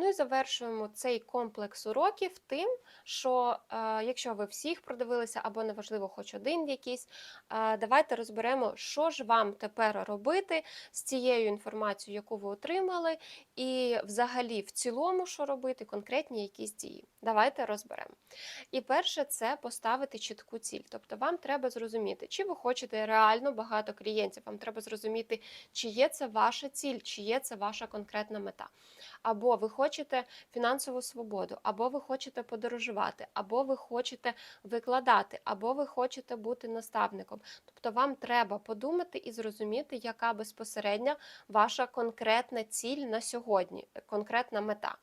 Ну і завершуємо цей комплекс уроків тим, що е, якщо ви всіх продивилися, або неважливо, хоч один якийсь, е, давайте розберемо, що ж вам тепер робити з цією інформацією, яку ви отримали, і взагалі в цілому, що робити, конкретні якісь дії. Давайте розберемо. І перше, це поставити чітку ціль. Тобто вам треба зрозуміти, чи ви хочете реально багато клієнтів, вам треба зрозуміти, чи є це ваша ціль, чи є це ваша конкретна мета. Або ви хочете фінансову свободу, або ви хочете подорожувати, або ви хочете викладати, або ви хочете бути наставником. Тобто вам треба подумати і зрозуміти, яка безпосередня ваша конкретна ціль на сьогодні, конкретна мета.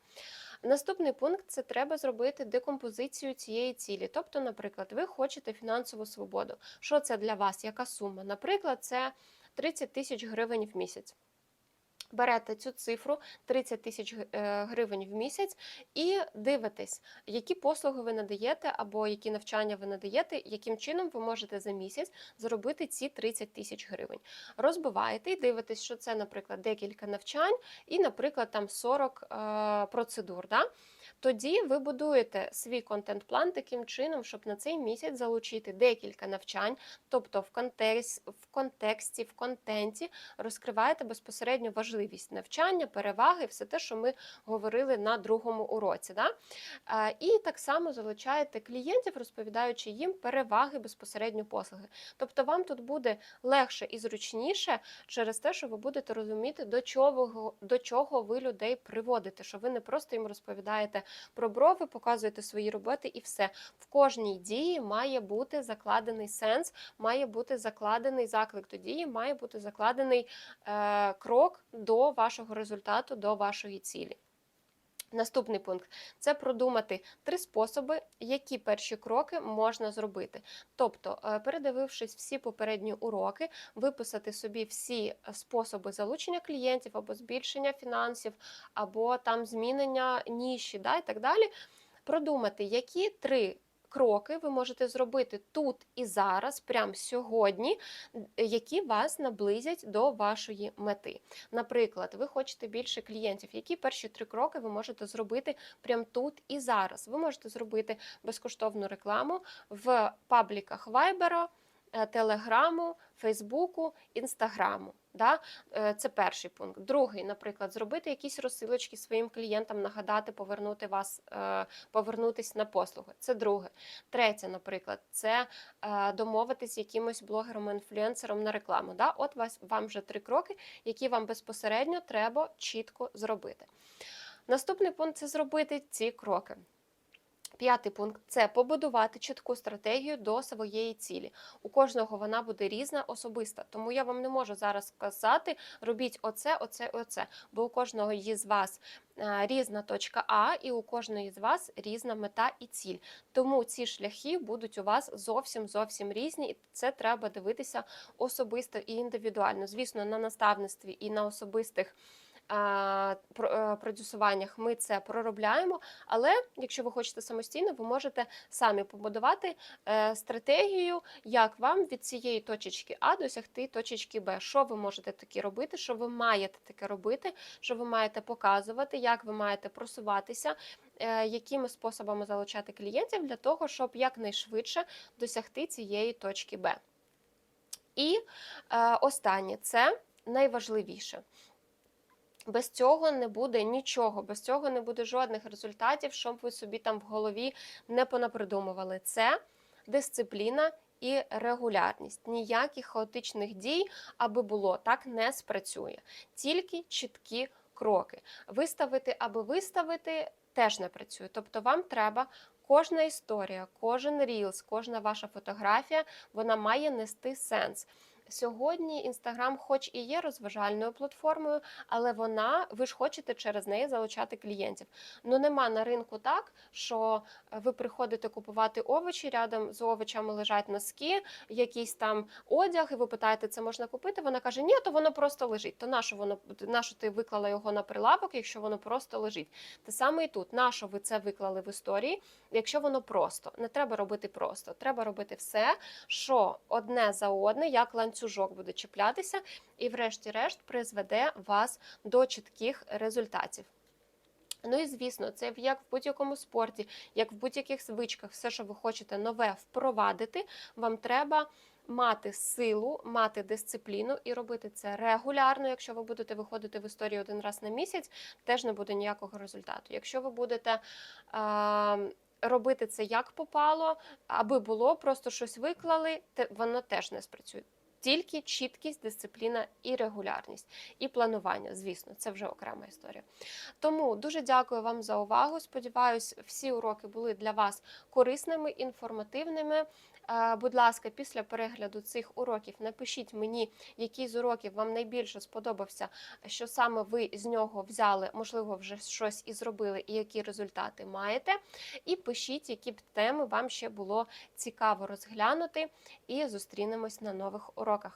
Наступний пункт це треба зробити декомпозицію цієї цілі. Тобто, наприклад, ви хочете фінансову свободу. Що це для вас? Яка сума? Наприклад, це 30 тисяч гривень в місяць. Берете цю цифру 30 тисяч е, гривень в місяць і дивитесь, які послуги ви надаєте, або які навчання ви надаєте, яким чином ви можете за місяць заробити ці 30 тисяч гривень. Розбиваєте і дивитесь, що це, наприклад, декілька навчань і, наприклад, там 40 е, процедур. Да? Тоді ви будуєте свій контент-план таким чином, щоб на цей місяць залучити декілька навчань, тобто в контексті, в контексті, в контенті розкриваєте безпосередньо важливість навчання, переваги, все те, що ми говорили на другому уроці. Да? І так само залучаєте клієнтів, розповідаючи їм переваги безпосередньо послуги. Тобто вам тут буде легше і зручніше через те, що ви будете розуміти, до чого, до чого ви людей приводите, що ви не просто їм розповідаєте про брови, показуєте свої роботи і все. В кожній дії має бути закладений сенс, має бути закладений заклик до дії, має бути закладений е, крок до вашого результату, до вашої цілі. Наступний пункт це продумати три способи, які перші кроки можна зробити. Тобто, е, передивившись всі попередні уроки, виписати собі всі способи залучення клієнтів або збільшення фінансів, або там змінення ніші, да, і так далі. Продумати, які три кроки ви можете зробити тут і зараз, прямо сьогодні, які вас наблизять до вашої мети. Наприклад, ви хочете більше клієнтів. Які перші три кроки ви можете зробити прямо тут і зараз? Ви можете зробити безкоштовну рекламу в пабліках Viber, Телеграму, Фейсбуку, Інстаграму. Да? Е, це перший пункт. Другий, наприклад, зробити якісь розсилочки своїм клієнтам, нагадати, повернути вас, е, повернутись на послуги. Це друге. Третє, наприклад, це домовитись з якимось блогером-інфлюенсером на рекламу. Да? От вас вам вже три кроки, які вам безпосередньо треба чітко зробити. Наступний пункт це зробити ці кроки. П'ятий пункт це побудувати чітку стратегію до своєї цілі. У кожного вона буде різна, особиста. Тому я вам не можу зараз сказати, робіть оце, оце, оце. Бо у кожного із вас е, різна точка А, і у кожної з вас різна мета і ціль. Тому ці шляхи будуть у вас зовсім зовсім різні, і це треба дивитися особисто і індивідуально. Звісно, на наставництві і на особистих. Е, продюсуваннях ми це проробляємо. Але якщо ви хочете самостійно, ви можете самі побудувати е, стратегію, як вам від цієї точечки А досягти точечки Б. Що ви можете таке робити, що ви маєте таке робити, що ви маєте показувати, як ви маєте просуватися. Е, якими способами залучати клієнтів для того, щоб якнайшвидше досягти цієї точки Б. І е, останнє це найважливіше. Без цього не буде нічого, без цього не буде жодних результатів, щоб ви собі там в голові не понапридумували. Це дисципліна і регулярність. Ніяких хаотичних дій, аби було, так не спрацює. Тільки чіткі кроки. Виставити, аби виставити, теж не працює. Тобто, вам треба. Кожна історія, кожен рілс, кожна ваша фотографія, вона має нести сенс. Сьогодні Інстаграм, хоч і є розважальною платформою, але вона, ви ж хочете через неї залучати клієнтів. Ну нема на ринку так, що е, ви приходите купувати овочі, рядом з овочами лежать носки, якийсь там одяг, і ви питаєте, це можна купити. Вона каже, ні, то воно просто лежить. То нащо воно нащо ти виклала його на прилавок, якщо воно просто лежить? Те саме і тут, нащо ви це виклали в історії, якщо воно просто не треба робити просто, треба робити все, що одне за одне, як ланцюг ланцюжок буде чіплятися, і, врешті-решт, призведе вас до чітких результатів. Ну і звісно, це як в будь-якому спорті, як в будь-яких звичках, все, що ви хочете нове впровадити, вам треба мати силу, мати дисципліну і робити це регулярно. Якщо ви будете виходити в історію один раз на місяць, теж не буде ніякого результату. Якщо ви будете а, робити це як попало, аби було, просто щось виклали, воно теж не спрацює. Тільки чіткість, дисципліна і регулярність, і планування, звісно, це вже окрема історія. Тому дуже дякую вам за увагу. Сподіваюсь, всі уроки були для вас корисними, інформативними. Е, Будь ласка, після перегляду цих уроків напишіть мені, який з уроків вам найбільше сподобався, що саме ви з нього взяли, можливо, вже щось і зробили, і які результати маєте. І пишіть, які б теми вам ще було цікаво розглянути. І зустрінемось на нових уроках.